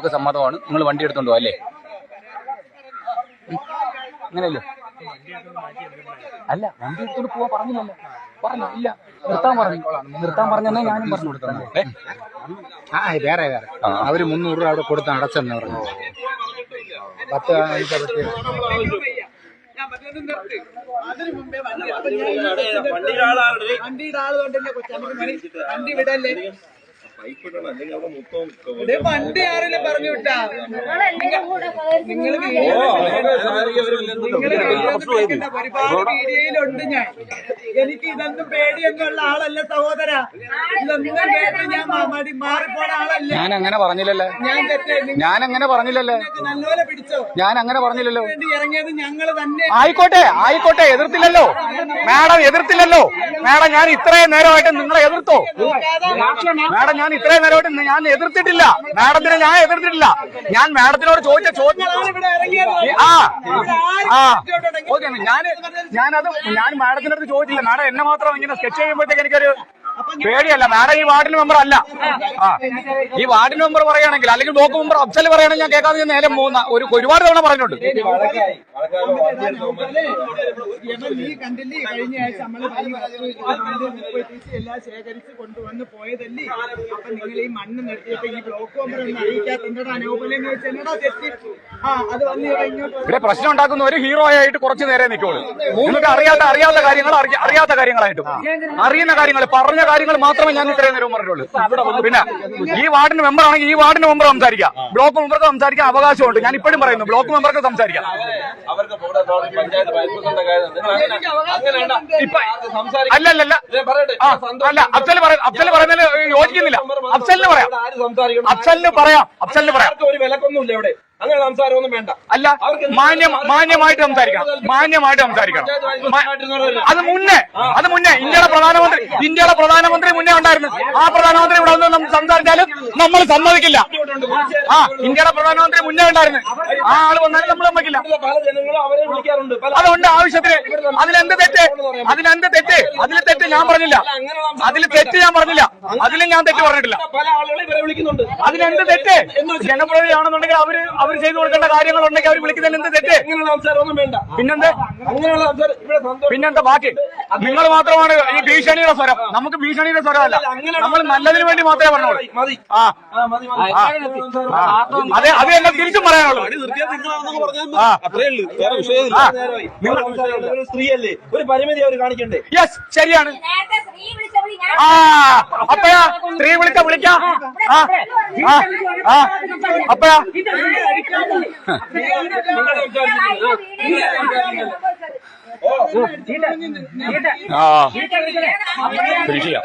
നമുക്ക് സമ്മതമാണ്. നിങ്ങൾ വണ്ടി എടുത്തോണ്ടോ അല്ലേ? അങ്ങനെയല്ലോ അല്ല വണ്ടി എടുത്തോണ്ട് പോവാൻ പറഞ്ഞില്ലല്ലോ. പറഞ്ഞു ഇല്ല. നിർത്താൻ പറഞ്ഞു. നിർത്താൻ പറഞ്ഞെന്നേ ഞാനും പറഞ്ഞു കൊടുത്തേ ആ വേറെ വേറെ. അവർ മുന്നൂറ് രൂപ അവിടെ കൊടുത്ത് അടച്ചെന്ന് പറഞ്ഞു. പത്ത് അതിന്റെ പറ്റി വണ്ടിയുടെ ആൾ കൊണ്ടല്ലേ പണി വണ്ടി വിടല്ലേ? വണ്ടി ആരെല്ലാം പറഞ്ഞു വിട്ടാ. നിങ്ങൾ ഒരുപാട് വീഡിയോയിലുണ്ട് ഞാൻ. എനിക്ക് ഇതൊന്നും പേടിയൊന്നുള്ള ആളല്ല സഹോദര. ഇതൊന്നും കേട്ട് ഞാൻ മടി മാറിപ്പോണ ആളല്ല. ഞാൻ അങ്ങനെ പറഞ്ഞില്ലല്ലേ. ഞാൻ തെറ്റേ. ഞാൻ അങ്ങനെ പറഞ്ഞില്ലല്ലേ. നല്ലപോലെ പിടിച്ചോ? ഞാൻ അങ്ങനെ പറഞ്ഞില്ലല്ലോ ഇറങ്ങിയത് ഞങ്ങൾ തന്നെ. ആയിക്കോട്ടെ ആയിക്കോട്ടെ. എതിർത്തില്ലല്ലോ. മാഡം എതിർത്തില്ലല്ലോ. മാഡം ഞാൻ ഇത്രയും നേരമായിട്ട് നിങ്ങളെ എതിർത്തോ? മാഡം ഞാൻ ഇത്രയും നേരമായിട്ട് ഞാൻ എതിർത്തിട്ടില്ല. മാഡത്തിനെ ഞാൻ എതിർത്തിട്ടില്ല. ഞാൻ മാഡത്തിനോട് ചോദിച്ച ചോദ്യം ആ. ആ. ഓക്കെ ഞാൻ ഞാനത് ഞാൻ മാഡത്തിനടുത്ത് ചോദിച്ചില്ല. മാഡം എന്നെ മാത്രം ഇങ്ങനെ സ്കെച്ച് ചെയ്യുമ്പോഴത്തേക്ക് എനിക്കൊരു പേടിയല്ല മാഡം ഈ വാർഡിന് മെമ്പർ അല്ല. ആ. ഈ വാർഡിന് മെമ്പർ പറയുകയാണെങ്കിൽ അല്ലെങ്കിൽ ബ്ലോക്ക് മെമ്പർ അഫ്സൽ പറയുകയാണെങ്കിൽ ഞാൻ കേൾക്കാതെ ഞാൻ നേരെ മൂന്ന് ഒരു ഒരുപാട് തവണ പറഞ്ഞിട്ടുണ്ട്. നീ കണ്ടില്ലേ കഴിഞ്ഞ ആഴ്ച എല്ലാം ശേഖരിച്ച് കൊണ്ടുവന്ന് പോയതല്ലേ? അപ്പൊ നിങ്ങൾ ഈ മണ്ണ് നിർത്തിയപ്പോ ഈ ബ്ലോക്ക് മെമ്പർ ഒന്നും അറിയിക്കാത്തണ്ടടാ തെറ്റി? ആ അത് വന്ന് ഇവിടെ പ്രശ്നം ഉണ്ടാക്കുന്ന ഒരു ഹീറോ ആയിട്ട് കുറച്ച് നേരെ നിൽക്കുള്ളൂ നിങ്ങൾക്ക് അറിയാത്ത അറിയാത്ത കാര്യങ്ങൾ അറിയാത്ത കാര്യങ്ങളായിട്ടും. അറിയുന്ന കാര്യങ്ങൾ പറഞ്ഞ കാര്യങ്ങൾ മാത്രമേ ഞാൻ ഇത്രയും നേരം പറഞ്ഞിട്ടുള്ളൂ. പിന്നെ ഈ വാർഡിന്റെ മെമ്പർ ആണെങ്കിൽ ഈ വാർഡിന്റെ മെമ്പർ സംസാരിക്കാം. ബ്ലോക്ക് മെമ്പർക്ക് സംസാരിക്കാൻ അവകാശമുണ്ട്. ഞാൻ ഇപ്പോഴും പറയുന്നു ബ്ലോക്ക് മെമ്പർക്ക് സംസാരിക്കാം. അവർക്ക് ഇവിടെ പഞ്ചായത്ത് വൈസ് പ്രസിഡന്റ് കാര്യം അങ്ങനെ അങ്ങനെയല്ല. ഇപ്പൊ സംസാരിക്കും. അല്ലല്ലല്ല ഞാൻ പറയട്ടെ. ആ അല്ല അഫ്സൽ പറയാം അഫ്സൽ പറയുന്നതിൽ യോജിക്കുന്നില്ല. അഫ്സലിന് പറയാം. ആര് സംസാരിക്കണം? അഫ്സലിന് പറയാം. അഫ്സലിന് പറയാം. ഒരു വിലക്കൊന്നുമില്ല ഇവിടെ. അങ്ങനെ സംസാരമൊന്നും വേണ്ട. അല്ല മാന്യം മാന്യമായിട്ട് സംസാരിക്കണം. മാന്യമായിട്ട് സംസാരിക്കണം. അത് മുന്നേ അത് മുന്നേ ഇന്ത്യയുടെ പ്രധാനമന്ത്രി ഇന്ത്യയുടെ പ്രധാനമന്ത്രി മുന്നേ ഉണ്ടായിരുന്നു. ആ പ്രധാനമന്ത്രി ഇവിടെ വന്ന് സംസാരിച്ചാലും നമ്മൾ സമ്മതിക്കില്ല. ആ ഇന്ത്യയുടെ പ്രധാനമന്ത്രി മുന്നേ ഉണ്ടായിരുന്നു. ആ ആൾ വന്നാലും നമ്മൾ സമ്മതിക്കില്ല. അതുകൊണ്ട് ആവശ്യത്തിന്. അതിലെന്ത് തെറ്റ്? അതിലെന്ത് തെറ്റ്? അതിൽ തെറ്റ് ഞാൻ പറഞ്ഞില്ല. അതിൽ തെറ്റ് ഞാൻ പറഞ്ഞില്ല. അതിലും ഞാൻ തെറ്റ് പറഞ്ഞിട്ടില്ല. അതിലെന്ത് തെറ്റ്? ജനപ്രതിയാണെന്നുണ്ടെങ്കിൽ അവർ അവർ ചെയ്തു കൊടുക്കേണ്ട കാര്യങ്ങൾ ഉണ്ടെങ്കിൽ അവർ വിളിക്കുന്നതിൽ എന്ത് തെറ്റ്? അങ്ങനെയുള്ള സംസാരമൊന്നും വേണ്ട. പിന്നെന്ത്? അങ്ങനെയുള്ള സംസാരം ഇവിടെ പിന്നെന്താ ബാക്കി? നിങ്ങൾ മാത്രമാണ് ഈ ഭീഷണിയുടെ സ്വരം. നമുക്ക് ഭീഷണിയുടെ സ്വരമല്ല. നമ്മൾ നല്ലതിന് വേണ്ടി മാത്രമേ പറഞ്ഞോളൂ. ആ. അതെ അത് എന്നെ തിരിച്ചും പറയാനുള്ളൂ. സ്ത്രീയല്ലേ? ഒരു പരിമിതി അവർ കാണിക്കണ്ടേ? യെസ് ശരിയാണ്. നേരത്തെ സ്ത്രീ വിളിച്ച ഞാൻ ആ. അപ്പയാ സ്ത്രീ വിളിച്ച വിളിക്കാം. ആ. ആ. ആ. അപ്പയാ ആ. ഫിനിഷ് ചെയ്യാം.